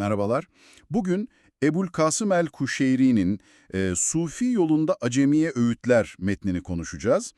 Merhabalar. Bugün Ebul Kasım el-Kuşeyri'nin e, Sufi yolunda acemiye öğütler metnini konuşacağız.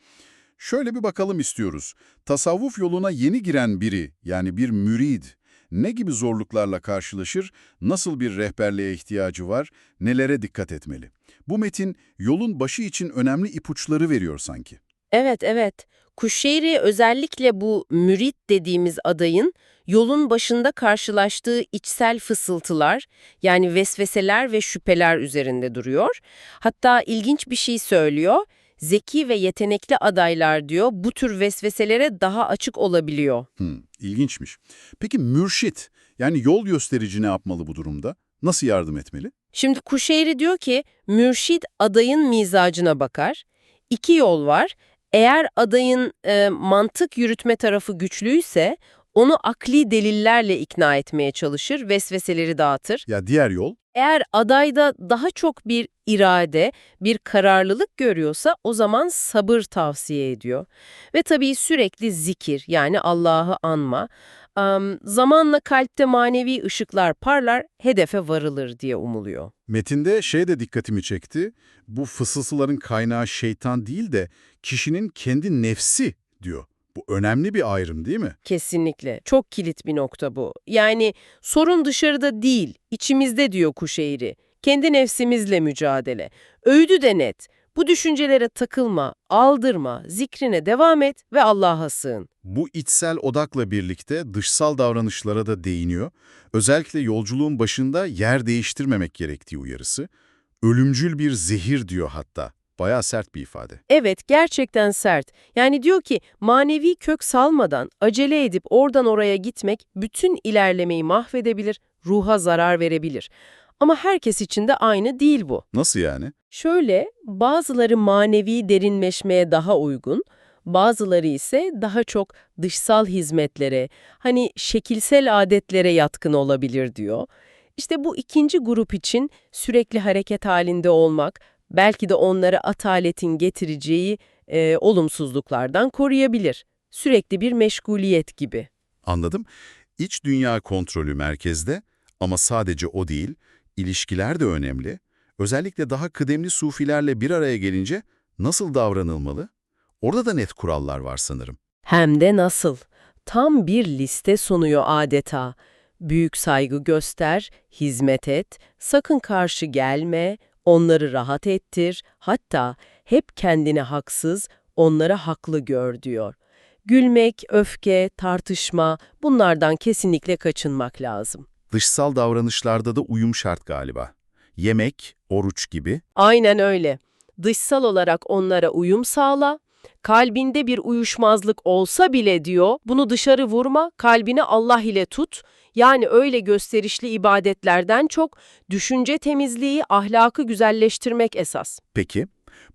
Şöyle bir bakalım istiyoruz. Tasavvuf yoluna yeni giren biri, yani bir mürid, ne gibi zorluklarla karşılaşır, nasıl bir rehberliğe ihtiyacı var, nelere dikkat etmeli? Bu metin yolun başı için önemli ipuçları veriyor sanki. Evet, evet. Kuşeyri özellikle bu mürit dediğimiz adayın yolun başında karşılaştığı içsel fısıltılar, yani vesveseler ve şüpheler üzerinde duruyor. Hatta ilginç bir şey söylüyor. Zeki ve yetenekli adaylar diyor bu tür vesveselere daha açık olabiliyor. Hmm, ilginçmiş. Peki mürşit, yani yol gösterici ne yapmalı bu durumda? Nasıl yardım etmeli? Şimdi Kuşeyri diyor ki mürşid adayın mizacına bakar. İki yol var. Eğer adayın e, mantık yürütme tarafı güçlüyse onu akli delillerle ikna etmeye çalışır, vesveseleri dağıtır. Ya diğer yol? Eğer adayda daha çok bir irade, bir kararlılık görüyorsa o zaman sabır tavsiye ediyor. Ve tabii sürekli zikir yani Allah'ı anma. Am, zamanla kalpte manevi ışıklar parlar, hedefe varılır diye umuluyor. Metinde şey de dikkatimi çekti. Bu fısıltıların kaynağı şeytan değil de kişinin kendi nefsi diyor. Bu önemli bir ayrım değil mi? Kesinlikle. Çok kilit bir nokta bu. Yani sorun dışarıda değil, içimizde diyor Kuşeyri. Kendi nefsimizle mücadele. Öğüdü de net. Bu düşüncelere takılma, aldırma, zikrine devam et ve Allah'a sığın. Bu içsel odakla birlikte dışsal davranışlara da değiniyor. Özellikle yolculuğun başında yer değiştirmemek gerektiği uyarısı. Ölümcül bir zehir diyor hatta. Bayağı sert bir ifade. Evet, gerçekten sert. Yani diyor ki manevi kök salmadan, acele edip oradan oraya gitmek bütün ilerlemeyi mahvedebilir, ruha zarar verebilir. Ama herkes için de aynı değil bu. Nasıl yani? Şöyle, bazıları manevi derinleşmeye daha uygun, bazıları ise daha çok dışsal hizmetlere, hani şekilsel adetlere yatkın olabilir diyor. İşte bu ikinci grup için sürekli hareket halinde olmak, belki de onları ataletin getireceği e, olumsuzluklardan koruyabilir. Sürekli bir meşguliyet gibi. Anladım. İç dünya kontrolü merkezde ama sadece o değil, ilişkiler de önemli. Özellikle daha kıdemli sufilerle bir araya gelince nasıl davranılmalı? Orada da net kurallar var sanırım. Hem de nasıl? Tam bir liste sunuyor adeta. Büyük saygı göster, hizmet et, sakın karşı gelme, onları rahat ettir, hatta hep kendini haksız, onları haklı gör diyor. Gülmek, öfke, tartışma bunlardan kesinlikle kaçınmak lazım. Dışsal davranışlarda da uyum şart galiba. Yemek, oruç gibi. Aynen öyle. Dışsal olarak onlara uyum sağla, kalbinde bir uyuşmazlık olsa bile diyor, bunu dışarı vurma, kalbini Allah ile tut. Yani öyle gösterişli ibadetlerden çok düşünce temizliği, ahlakı güzelleştirmek esas. Peki,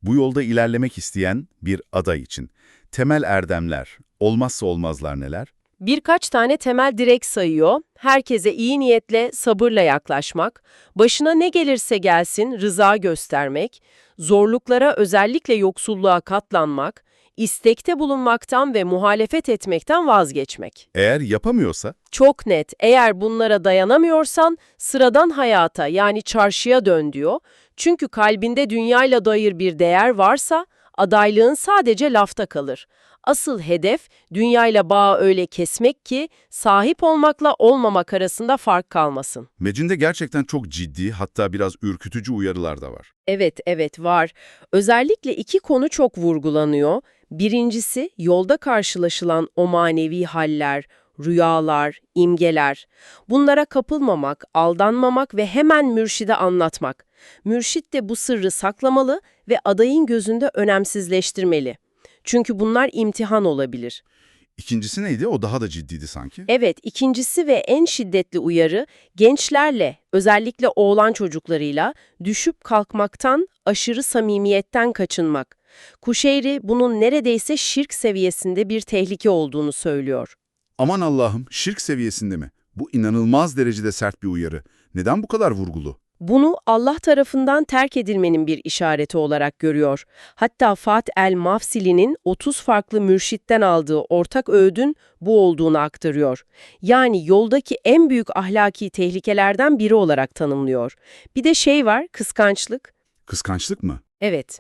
bu yolda ilerlemek isteyen bir aday için temel erdemler, olmazsa olmazlar neler? Birkaç tane temel direk sayıyor. Herkese iyi niyetle, sabırla yaklaşmak, başına ne gelirse gelsin rıza göstermek, zorluklara özellikle yoksulluğa katlanmak, istekte bulunmaktan ve muhalefet etmekten vazgeçmek. Eğer yapamıyorsa, Çok net, eğer bunlara dayanamıyorsan sıradan hayata yani çarşıya dön diyor. Çünkü kalbinde dünyayla dair bir değer varsa adaylığın sadece lafta kalır. Asıl hedef dünyayla bağı öyle kesmek ki sahip olmakla olmamak arasında fark kalmasın. Mecinde gerçekten çok ciddi hatta biraz ürkütücü uyarılar da var. Evet, evet var. Özellikle iki konu çok vurgulanıyor. Birincisi yolda karşılaşılan o manevi haller, rüyalar, imgeler. Bunlara kapılmamak, aldanmamak ve hemen mürşide anlatmak. Mürşit de bu sırrı saklamalı ve adayın gözünde önemsizleştirmeli. Çünkü bunlar imtihan olabilir. İkincisi neydi? O daha da ciddiydi sanki. Evet, ikincisi ve en şiddetli uyarı gençlerle, özellikle oğlan çocuklarıyla düşüp kalkmaktan, aşırı samimiyetten kaçınmak. Kuşeyri bunun neredeyse şirk seviyesinde bir tehlike olduğunu söylüyor. Aman Allah'ım, şirk seviyesinde mi? Bu inanılmaz derecede sert bir uyarı. Neden bu kadar vurgulu? Bunu Allah tarafından terk edilmenin bir işareti olarak görüyor. Hatta Fat el-Mafsili'nin 30 farklı mürşitten aldığı ortak öğüdün bu olduğunu aktarıyor. Yani yoldaki en büyük ahlaki tehlikelerden biri olarak tanımlıyor. Bir de şey var, kıskançlık. Kıskançlık mı? Evet.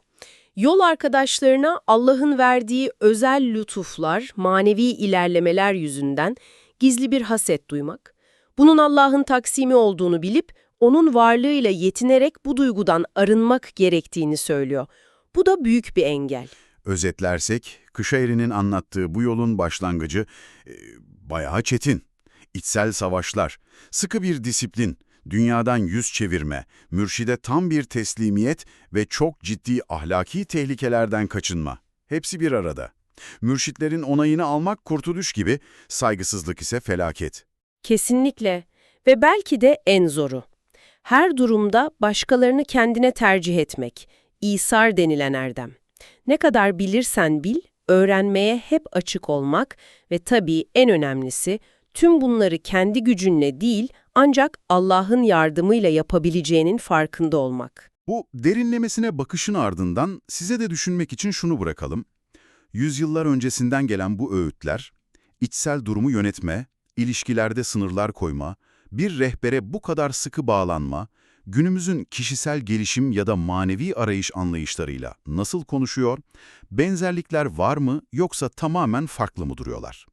Yol arkadaşlarına Allah'ın verdiği özel lütuflar, manevi ilerlemeler yüzünden gizli bir haset duymak. Bunun Allah'ın taksimi olduğunu bilip onun varlığıyla yetinerek bu duygudan arınmak gerektiğini söylüyor. Bu da büyük bir engel. Özetlersek, Kışayri'nin anlattığı bu yolun başlangıcı e, bayağı çetin. İçsel savaşlar, sıkı bir disiplin, dünyadan yüz çevirme, mürşide tam bir teslimiyet ve çok ciddi ahlaki tehlikelerden kaçınma. Hepsi bir arada. Mürşitlerin onayını almak kurtuluş gibi, saygısızlık ise felaket. Kesinlikle ve belki de en zoru. Her durumda başkalarını kendine tercih etmek, İsar denilen erdem. Ne kadar bilirsen bil, öğrenmeye hep açık olmak ve tabii en önemlisi tüm bunları kendi gücünle değil ancak Allah'ın yardımıyla yapabileceğinin farkında olmak. Bu derinlemesine bakışın ardından size de düşünmek için şunu bırakalım. Yüzyıllar öncesinden gelen bu öğütler, içsel durumu yönetme, ilişkilerde sınırlar koyma, bir rehbere bu kadar sıkı bağlanma, günümüzün kişisel gelişim ya da manevi arayış anlayışlarıyla nasıl konuşuyor, benzerlikler var mı yoksa tamamen farklı mı duruyorlar?